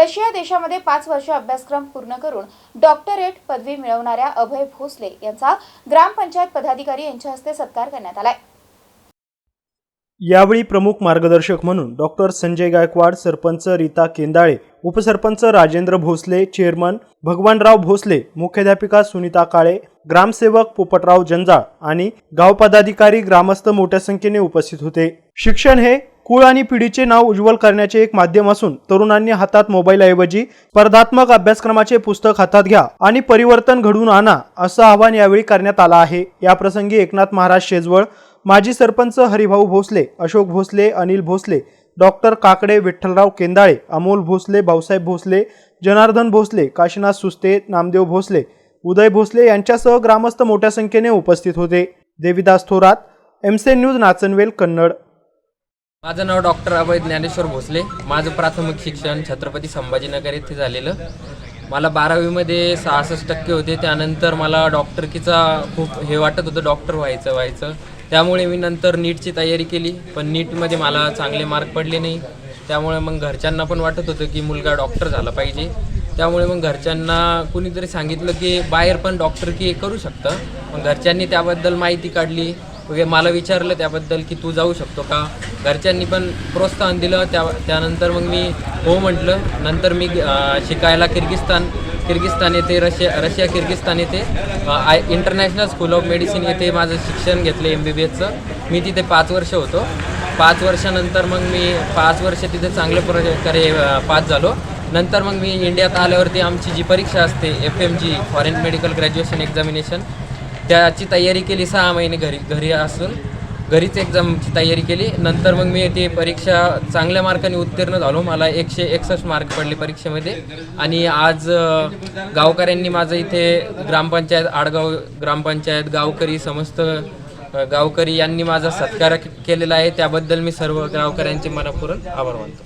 Russia देशामध्ये पाच वर्ष अभ्यासक्रम पूर्ण करून डॉक्टरेट पदवी मिळवणाऱ्या अभय भोसले यांचा ग्रामपंचायत पदाधिकारी यांच्या हस्ते सत्कार करण्यात आलाय. यावेळी प्रमुख मार्गदर्शक म्हणून डॉक्टर संजय गायकवाड सरपंच रीता केंदाळे उपसरपंच राजेंद्र भोसले चेअरमन भगवानराव भोसले मुख्याध्यापिका सुनीता काळे ग्रामसेवक पोपटराव जंजाळ आणि गाव पदाधिकारी ग्रामस्थ मोठ्या संख्येने उपस्थित होते. शिक्षण हे कुळ आणि पिढीचे नाव उज्ज्वल करण्याचे एक माध्यम असून तरुणांनी हातात मोबाईलऐवजी स्पर्धात्मक अभ्यासक्रमाचे पुस्तक हातात घ्या आणि परिवर्तन घडवून आणा असं आवाहन यावेळी करण्यात आलं आहे. याप्रसंगी एकनाथ महाराज शेजवळ माजी सरपंच हरिभाऊ भोसले अशोक भोसले अनिल भोसले डॉक्टर काकडे विठ्ठलराव केंदाळे अमोल भोसले भाऊसाहेब भोसले जनार्दन भोसले काशीनाथ सुस्ते नामदेव भोसले उदय भोसले यांच्यासह ग्रामस्थ मोठ्या संख्येने उपस्थित होते. देविदास थोरात एमसे न्यूज नाचनवेल कन्नड. माझं नाव डॉक्टर अभय ज्ञानेश्वर भोसले. माझं प्राथमिक शिक्षण छत्रपती संभाजीनगर येथे झालेलं. मला बारावीमध्ये सहासष्ट टक्के होते. त्यानंतर मला डॉक्टरकीचा खूप हे वाटत होतं डॉक्टर व्हायचं व्हायचं. त्यामुळे मी नंतर नीटची तयारी केली पण नीटमध्ये मला चांगले मार्क पडले नाही. त्यामुळे मग घरच्यांना पण वाटत होतं की मुलगा डॉक्टर झाला पाहिजे. त्यामुळे मग घरच्यांना कुणीतरी सांगितलं की बाहेर पण डॉक्टरकी करू शकतं. मग घरच्यांनी त्याबद्दल माहिती काढली. वगैरे मला विचारलं त्याबद्दल की तू जाऊ शकतो का? घरच्यांनी पण प्रोत्साहन दिलं त्या त्यानंतर मग मी हो म्हटलं. नंतर मी शिकायला किर्गिस्तान किर्गिस्तान येथे रशिया रशिया किर्गिस्तान येथे I international school of medicine येथे माझं शिक्षण घेतलं एम बी बी एसचं मी तिथे पाच वर्ष होतो. पाच वर्षानंतर मग मी पाच वर्ष तिथे चांगल्या प्रकारे पास झालो. नंतर मग मी इंडियात आल्यावरती आमची जी परीक्षा असते F M G foreign medical graduation examination त्याची तयारी केली सहा महिने घरी घरी असून. घरीच एक्झामची तयारी केली. नंतर मग मी ती परीक्षा चांगल्या मार्काने उत्तीर्ण झालो. मला एकशे एकसष्ट मार्क पडले परीक्षेमध्ये. आणि आज गावकऱ्यांनी माझं इथे ग्रामपंचायत आडगाव ग्रामपंचायत गावकरी समस्त गावकरी यांनी माझा सत्कार केलेला आहे. त्याबद्दल मी सर्व गावकऱ्यांचे मनपूर्वक आभार मानतो.